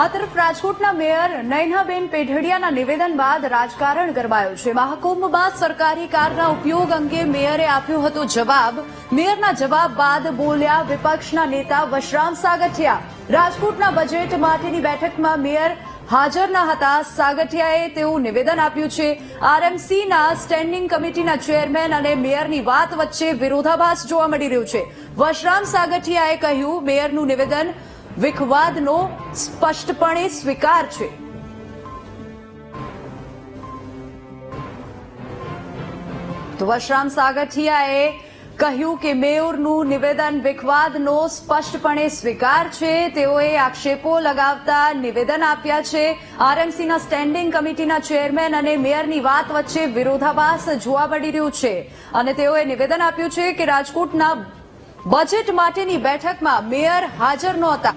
આ તરફ રાજકોટના મેયર નયનાબેન પેઢડિયાના નિવેદન બાદ રાજકારણ ગરમાયું છે. મહાકુંભમાં સરકારી કારના ઉપયોગ અંગે મેયરે આપ્યો હતો જવાબ. મેયરના જવાબ બાદ બોલ્યા વિપક્ષના નેતા વશરામ સાગઠિયા. રાજકોટના બજેટ માટેની બેઠકમાં મેયર હાજર ન હતા. સાગઠિયાએ તેવું નિવેદન આપ્યું છે. આરએમસીના સ્ટેન્ડિંગ કમિટીના ચેરમેન અને મેયરની વાત વચ્ચે વિરોધાભાસ જોવા મળી રહ્યું છે. વશરામ સાગઠિયાએ કહ્યું, મેયરનું નિવેદન વિખવાદનો સ્પષ્ટપણે સ્વીકાર છે. તો વશરામ સાગઠિયાએ કહ્યું કે મેયરનું નિવેદન વિખવાદનો સ્પષ્ટપણે સ્વીકાર છે. તેઓએ આક્ષેપો લગાવતા નિવેદન આપ્યા છે. આરએમસીના સ્ટેન્ડિંગ કમિટીના ચેરમેન અને મેયરની વાત વચ્ચે વિરોધાભાસ જોવા મળી રહ્યું છે અને તેઓએ નિવેદન આપ્યું છે કે રાજકોટના બજેટ માટેની બેઠકમાં મેયર હાજર નહોતા.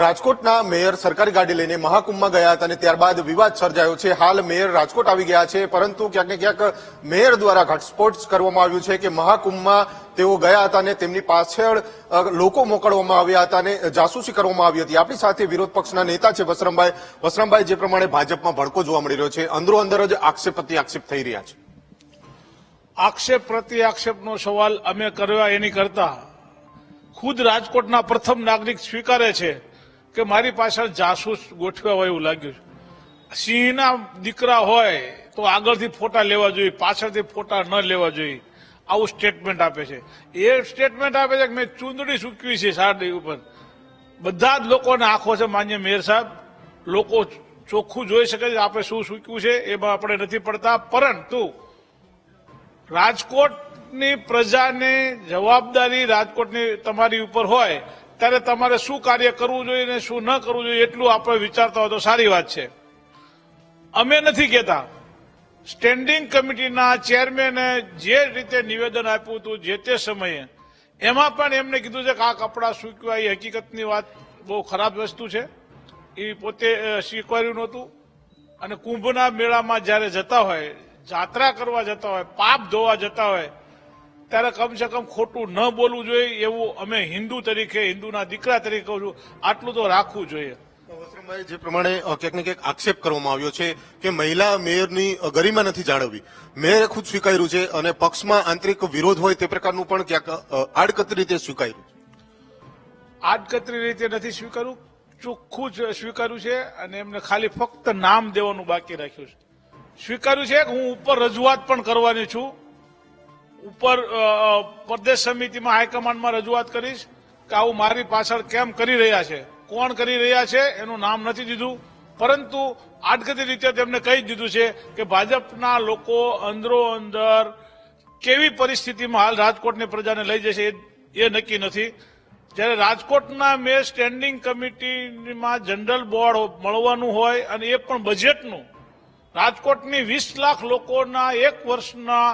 રાજકોટના મેયર સરકારી ગાડી લઈને મહાકુંભમાં ગયા હતા અને ત્યારબાદ વિવાદ સર્જાયો છે. હાલ મેયર રાજકોટ આવી ગયા છે, પરંતુ ક્યાંક ને ક્યાંક મેયર દ્વારા ઘટસ્ફોટ કરવામાં આવ્યું છે કે મહાકુંભમાં તેઓ ગયા હતા અને તેમની પાછળ લોકો મોકલવામાં આવ્યા હતા અને જાસૂસી કરવામાં આવી હતી. આપણી સાથે વિરોધ પક્ષના નેતા છે વસરામભાઈ. વસરામભાઈ, જે પ્રમાણે ભાજપમાં ભડકો જોવા મળી રહ્યો છે, અંદરો અંદર જ આક્ષેપ પ્રતિ આક્ષેપ થઈ રહ્યા છે. આક્ષેપ પ્રતિ આક્ષેપનો સવાલ અમે કર્યો, એની કરતા ખુદ રાજકોટના પ્રથમ નાગરિક સ્વીકારે છે. કે મારી પાછળ જાસૂસ ગોઠવ્યા હોય એવું લાગ્યું છે. સિંહના દીકરા હોય તો આગળથી ફોટા લેવા જોઈએ, પાછળથી ફોટા ન લેવા જોઈએ. આવું સ્ટેટમેન્ટ આપે છે. એ સ્ટેટમેન્ટ આપે છે કે મેં ચૂંદડી સૂકવી છે શારદી ઉપર. બધા જ લોકોને આંખો છે, માન્ય મેયર સાહેબ. લોકો ચોખ્ખું જોઈ શકે છે આપણે શું સૂક્યું છે, એમાં આપણે નથી પડતા. પરંતુ રાજકોટની પ્રજાને જવાબદારી રાજકોટની તમારી ઉપર હોય ત્યારે તમારે શું કાર્ય કરવું જોઈએ ને શું ન કરવું જોઈએ એટલું આપણે વિચારતા હોય તો સારી વાત છે. અમે નથી કહેતા. સ્ટેન્ડિંગ કમિટીના ચેરમેને જે રીતે નિવેદન આપ્યું હતું જે તે સમયે, એમાં પણ એમને કીધું છે કે આ કપડાં સૂકવા એ હકીકતની વાત બહુ ખરાબ વસ્તુ છે. એ પોતે સ્વીકાર્યું નહોતું. અને કુંભના મેળામાં જ્યારે જતા હોય, જાત્રા કરવા જતા હોય, પાપ ધોવા જતા હોય ત્યારે કમસે કમ ખોટું ન બોલવું જોઈએ એવું અમે હિન્દુ તરીકે હિન્દુના દીકરા તરીકે કહું છું આટલું તો રાખવું જોઈએ. જે પ્રમાણે ક્યાંક ને ક્યાંક આક્ષેપ કરવામાં આવ્યો છે કે મહિલા મેયરની ગરિમા નથી જાળવવી. મેયરે ખુદ સ્વીકાર્યું છે અને પક્ષમાં આંતરિક વિરોધ હોય તે પ્રકારનું પણ ક્યાંક આડકતરી રીતે સ્વીકાર્યું છે. આડકતરી રીતે નથી સ્વીકાર્યું ચોખ્ખું જ સ્વીકાર્યું છે અને એમને ખાલી ફક્ત નામ દેવાનું બાકી રાખ્યું છે. સ્વીકાર્યું છે કે હું ઉપર રજૂઆત પણ કરવાની છું ઉપર પ્રદેશ સમિતિમાં હાઈકમાન્ડમાં રજૂઆત કરીશ કે આવું મારી પાછળ કેમ કરી રહ્યા છે. કોણ કરી રહ્યા છે એનું નામ નથી દીધું. પરંતુ આડકતી રીતે તેમને કહી દીધું છે કે ભાજપના લોકો અંદરો અંદર કેવી પરિસ્થિતિમાં હાલ રાજકોટની પ્રજાને લઈ જશે એ નક્કી નથી. જ્યારે રાજકોટના મેં સ્ટેન્ડિંગ કમિટીમાં જનરલ બોર્ડ મળવાનું હોય અને એ પણ બજેટનું રાજકોટની વીસ લાખ લોકોના એક વર્ષના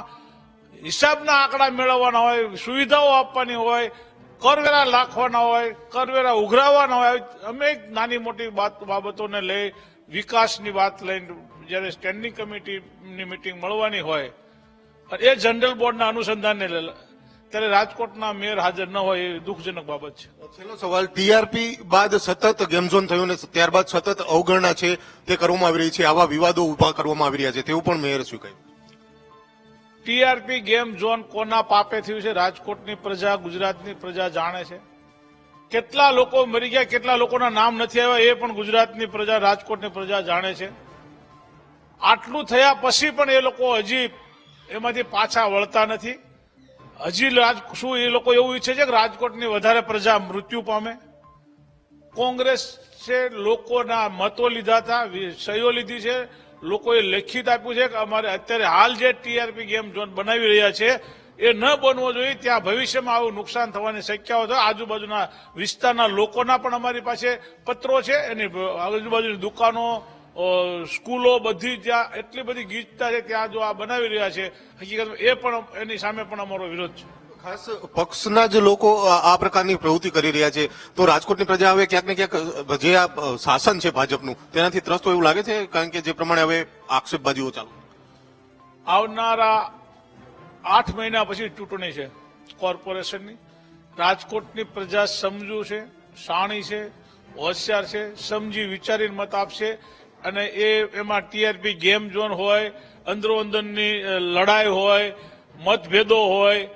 હિસાબના આંકડા મેળવવાના હોય, સુવિધાઓ આપવાની હોય, કરવેરા લાખવાના હોય, કરવેરા ઉઘરાવવાના હોય, અમે નાની મોટી બાત બાબતોને લઈ વિકાસની વાત લઈને જ્યારે સ્ટેન્ડિંગ કમિટીની મિટિંગ મળવાની હોય, એ જનરલ બોર્ડના અનુસંધાનને ત્યારે રાજકોટના મેયર હાજર ન હોય, એ દુઃખજનક બાબત છે. છેલ્લો સવાલ ટીઆરપી બાદ સતત ગેમઝોન થયું અને ત્યારબાદ સતત અવગણના છે, તે કરવામાં આવી રહી છે, આવા વિવાદો ઊભા કરવામાં આવી રહ્યા છે, તેવું પણ મેયરે સ્વીકાર્યું. ટીઆરપી ગેમ ઝોન કોના પાપે થયું છે? રાજકોટની પ્રજા, ગુજરાતની પ્રજા જાણે છે. કેટલા લોકો મરી ગયા, કેટલા લોકોના નામ નથી આવ્યા એ પણ ગુજરાતની પ્રજા, રાજકોટની પ્રજા જાણે છે. આટલું થયા પછી પણ એ લોકો હજી એમાંથી પાછા વળતા નથી. હજી રાજ, શું એ લોકો એવું ઈચ્છે છે કે રાજકોટની વધારે પ્રજા મૃત્યુ પામે? કોંગ્રેસ લોકોના મતો લીધા હતા સહીઓ લીધી છે. લોકોએ લેખિત આપ્યું છે કે અમારે અત્યારે હાલ જે ટીઆરપી ગેમ ઝોન બનાવી રહ્યા છે, એ ન બનવો જોઈએ, ત્યાં ભવિષ્યમાં આવું નુકસાન થવાની શક્યતાઓ છે. આજુબાજુના વિસ્તારના લોકોના પણ અમારી પાસે પત્રો છે, એની આજુબાજુની દુકાનો સ્કૂલો બધી ત્યાં એટલી બધી ગીચતા છે ત્યાં જો આ બનાવી રહ્યા છે, હકીકતમાં એ પણ એની સામે પણ અમારો વિરોધ છે. ખાસ પક્ષના જ લોકો આ પ્રકારની પ્રવૃત્તિ કરી રહ્યા છે. તો રાજકોટની પ્રજા હવે ક્યાંક ને ક્યાંક જે આ શાસન છે ભાજપનું, તેનાથી ત્રસ્ત એવું લાગે છે? કારણ કે જે પ્રમાણે હવે આક્ષેપબાજીઓ ચાલુ આવનારા આઠ મહિના પછી ચૂંટણી છે કોર્પોરેશનની. રાજકોટની પ્રજા સમજુ છે, સાણી છે, હોશિયાર છે, સમજી વિચારીને મત આપશે અને એ, એમાં ટીઆરપી ગેમ ઝોન હોય અંદરો અંદરની લડાઈ હોય, મતભેદો હોય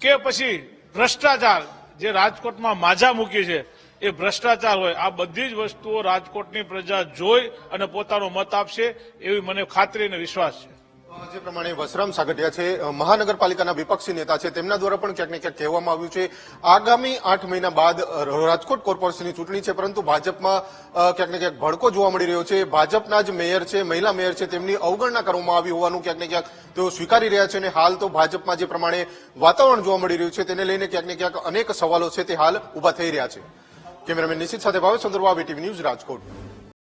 કે પછી ભ્રષ્ટાચાર, જે રાજકોટમાં માજા મૂકી છે, એ ભ્રષ્ટાચાર હોય. આ બધી જ વસ્તુઓ રાજકોટની પ્રજા જોઈ અને પોતાનો મત આપશે એવી મને ખાતરી અને વિશ્વાસ છે. જે પ્રમાણે વસરામ સાગઠિયા છે મહાનગરપાલિકાના વિપક્ષી નેતા છે, તેમના દ્વારા પણ ક્યાંક ને ક્યાંક કહેવામાં આવ્યું છે, આગામી આઠ મહિના બાદ રાજકોટ કોર્પોરેશનની ચૂંટણી છે, પરંતુ ભાજપમાં ક્યાંક ને ક્યાંક ભડકો જોવા મળી રહ્યો છે. ભાજપના જ મેયર છે, મહિલા મેયર છે, તેમની અવગણના કરવામાં આવી હોવાનું ક્યાંક ને ક્યાંક તેઓ સ્વીકારી રહ્યા છે અને હાલ તો ભાજપમાં જે પ્રમાણે વાતાવરણ જોવા મળી રહ્યું છે, તેને લઈને ક્યાંક ને ક્યાંક અનેક સવાલો છે તે હાલ ઊભા થઈ રહ્યા છે. કેમેરામેન નિશિત સાથે ભાવેશ ચંદ્રવા ટીવી ન્યૂઝ રાજકોટ.